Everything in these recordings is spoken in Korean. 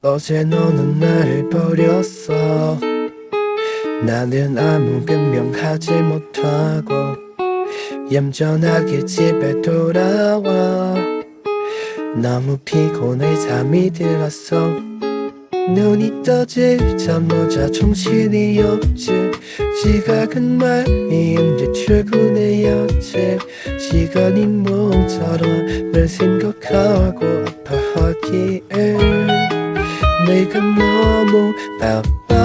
어제 너는 나를 버렸어. 나는 아무 변명하지 못하고 얌전하게 집에 돌아와. 너무 피곤해 잠이 들었어. 눈이 떠질 잠 모자 정신이 없지. 지각은 말인데 출근해야지. 시간이 모자라 날 생각하고 아파하기엔 내가 너무 바빠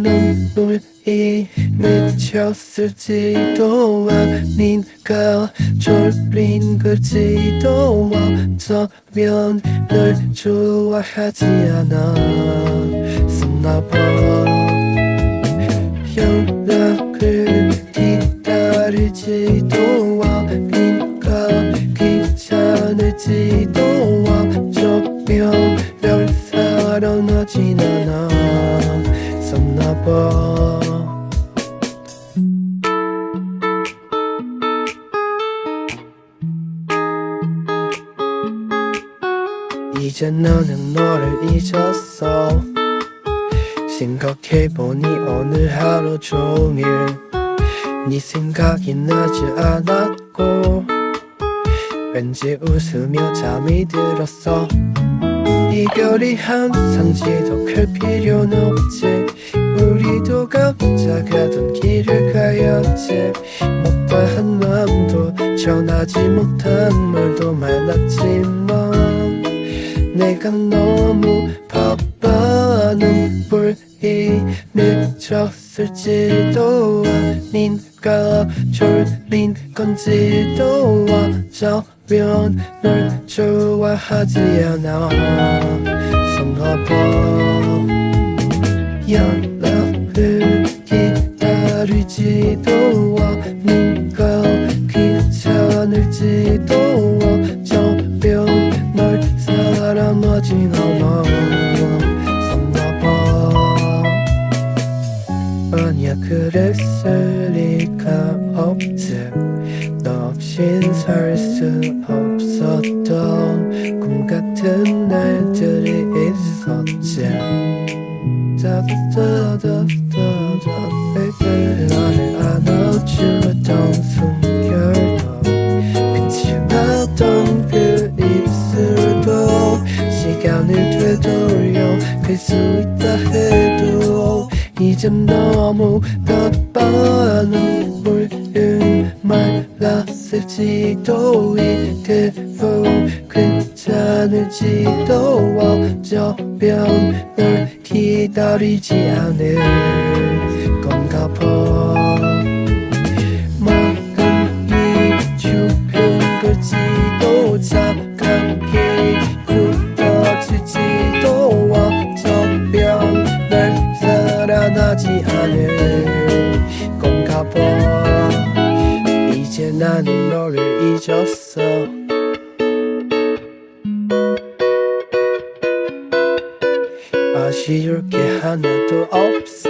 눈물이 맺혔을지도 아닌가 졸린 걸지도 어쩌면 널 좋아하지 않아. 썼나봐 연락 썼나봐. 이제 너는 너를 잊었어. 생각해보니 오늘 하루 종일 네 생각이 나지 않았고 왠지 웃으며 잠이 들었어. 이별이 항상 지독할 필요는 없지 각자 가던 길을 가야지 못다한 마음도 전하지 못한 말도 많았지만. 내가 너무 바빠 눈물이 맺혔을지도 아닌가. 졸린 건지도 어쩌면 널 좋아하지 않아. sonaba 연락을 그랬을 리가 없지. 너 없인 살 수 없었던 꿈 같은 날들이 있었지. 다다다다다다 baby 나를 안아주던 숨결도 빛이 나던 그 입술도 시간을 되돌려 갈수 있다 해도 이젠 너무 바빠 눈물은 말랐을지도 이대로 괜찮을지도 어쩌면 널 기다리지 않을 건가 봐 하지 않을 건가 봐. 이제 나는 너를 잊었어. 아쉬울 게 하나도 없어